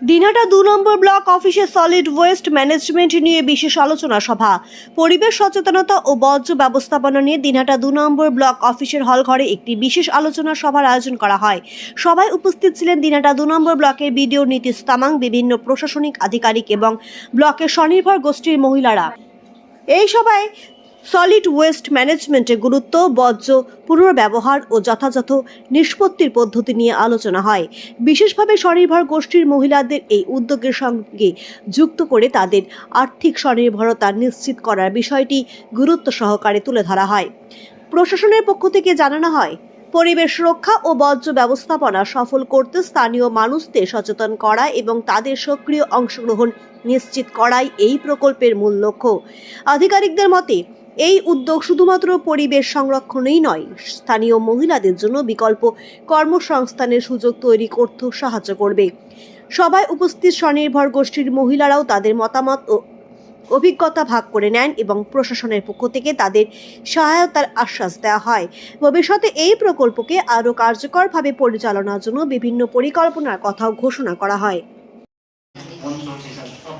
দিনহাটা দু নম্বর ব্লক অফিসে সলিড ওয়েস্ট ম্যানেজমেন্ট নিয়ে বিশেষ আলোচনা সভা। পরিবেশ সচেতনতা ও বর্জ্য ব্যবস্থাপনা নিয়ে দিনহাটা দু নম্বর ব্লক অফিসের হল ঘরে একটি বিশেষ আলোচনা সভার আয়োজন করা হয়। সভায় উপস্থিত ছিলেন দিনহাটা দু নম্বর ব্লকের বিডিও নীতিশ তামাং, বিভিন্ন প্রশাসনিক আধিকারিক এবং ব্লকের স্বনির্ভর গোষ্ঠীর মহিলারা। এই সভায় সলিড ওয়েস্ট ম্যানেজমেন্টের গুরুত্ব, বর্জ্য, পুনর্ব্যবহার ও যথাযথ নিষ্পত্তির পদ্ধতি নিয়ে আলোচনা হয়। বিশেষভাবে স্বনির্ভর গোষ্ঠীর মহিলাদের এই উদ্যোগের সঙ্গে যুক্ত করে তাদের আর্থিক স্বনির্ভরতা নিশ্চিত করার বিষয়টি গুরুত্ব সহকারে তুলে ধরা হয়। প্রশাসনের পক্ষ থেকে জানানো হয়, পরিবেশ রক্ষা ও বর্জ্য ব্যবস্থাপনা সফল করতে স্থানীয় মানুষদের সচেতন করা এবং তাদের সক্রিয় অংশগ্রহণ নিশ্চিত করাই এই প্রকল্পের মূল লক্ষ্য। আধিকারিকদের মতে এই উদ্যোগ শুধুমাত্র পরিবেশ সংরক্ষণেই নয়, স্থানীয় মহিলাদের জন্য বিকল্প কর্মসংস্থানের সুযোগ তৈরি করতেও সাহায্য করবে। সবাই উপস্থিত স্বনির্ভর গোষ্ঠীর মহিলারাও তাদের মতামত ও অভিজ্ঞতা ভাগ করে নেন এবং প্রশাসনের পক্ষ থেকে তাদের সহায়তার আশ্বাস দেওয়া হয়। ভবিষ্যতে এই প্রকল্পকে আরও কার্যকরভাবে পরিচালনার জন্য বিভিন্ন পরিকল্পনার কথাও ঘোষণা করা হয়।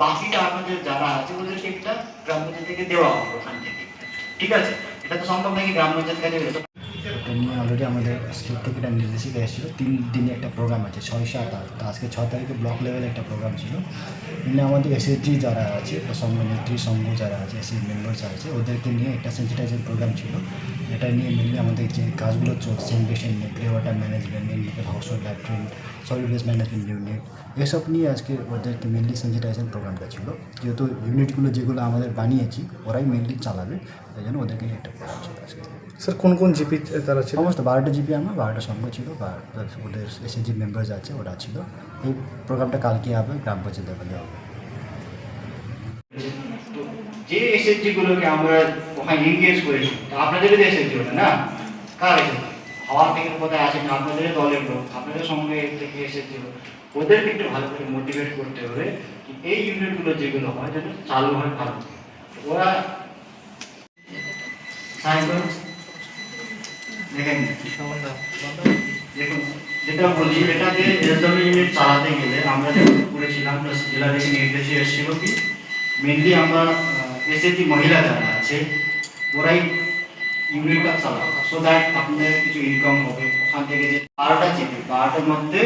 বাকিটা আপনাদের যারা আছে, ওদেরকে একটা গ্রাম থেকে দেওয়া হবে ওখান থেকে। ঠিক আছে? এটা তো সম্ভব নাকি গ্রাম পঞ্চায়েত এটা নিয়ে অলরেডি আমাদের স্টেট থেকে একটা নির্দেশিকা এসেছিল। তিন দিনে একটা প্রোগ্রাম আছে, ছয় সাত আট তো আজকে ছ তারিখে ব্লক লেভেলে একটা প্রোগ্রাম ছিল। এমনি আমাদের এসএসজি যারা আছে সংঘ নেত্রী সংঘ যারা আছে এসএস মেম্বার্স আছে, ওদেরকে নিয়ে একটা সেন্সিটাইজের প্রোগ্রাম ছিল। এটা নিয়ে মেনলি আমাদের যে কাজগুলো চলছে invasion grey water management individual household latrine solid waste management unit এসব নিয়ে আজকে ওদেরকে মেনলি সেন্সিটাইজেশন প্রোগ্রামটা ছিল। যেহেতু ইউনিটগুলো যেগুলো আমাদের বানিয়েছি, ওরাই মেনলি চালাবে, তাই জন্য ওদেরকে নিয়ে একটা প্রোগ্রাম ছিল আজকে। স্যার কোন কোন জিপি তারা ছিল। সমস্ত বারোটা জিপি আমার বারোটা সঙ্গ ছিল বা ওদের এসএসজি মেম্বার্স আছে ওরা ছিল। এই প্রোগ্রামটা কালকে হবে গ্রাম পঞ্চায়েত লেভেলে হবে। যে এসএসজি গুলোকে আমরা ওখানে এনগেজ করেছি তো আপনাদেরই তো এসএসজি ওটা না? কার এসএসজি হওয়ার থেকে কোথায় আছেন আপনাদের দলের লোক আপনাদের সঙ্গে থেকে এসেছিল ওদেরকে একটু ভালো করে মোটিভেট করতে হবে এই ইউনিটগুলো যেগুলো হয় যেন চালু হয় ভালো ওরা সাইকেল দেখেন যেটা বলি এটা যে ইউনিট চালাতে গেলে আমরা যেটা করেছিলাম জেলা বেশি নির্দেশে এসেছিল কি মেনলি আমরা এসএসজি মহিলা যারা আছে ওরাই ইউনিটটা চালাবো সো দ্যাট আপনাদের কিছু ইনকাম হবে ওখান থেকে যে বারোটা চেপে বারোটার মধ্যে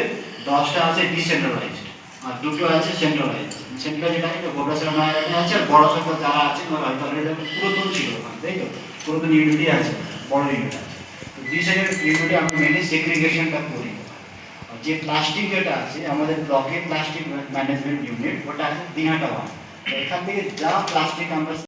দশটা আছে ডিসেন্ট্রালাইজড আর দুটো আছে সেন্ট্রালাইজড সেন্ট্রাল যেটা আছে গোটাশের মায়ের আছে আর বড় সংখ্যা যারা আছে হয়তো পুরাতন ছিল ওখানে, তাই তো? পুরাতন ইউনিটই আছে, বড় ইউনিট আছে তো দুই সাইডের ইউনিটে আমরা মেনলি সেগ্রিগেশনটা করি আর যে প্লাস্টিক যেটা আছে আমাদের ব্লকে প্লাস্টিক ম্যানেজমেন্ট ইউনিট ওটা আছে দিনহাটা ওয়ান এখান থেকে যা প্লাস্টিক আমরা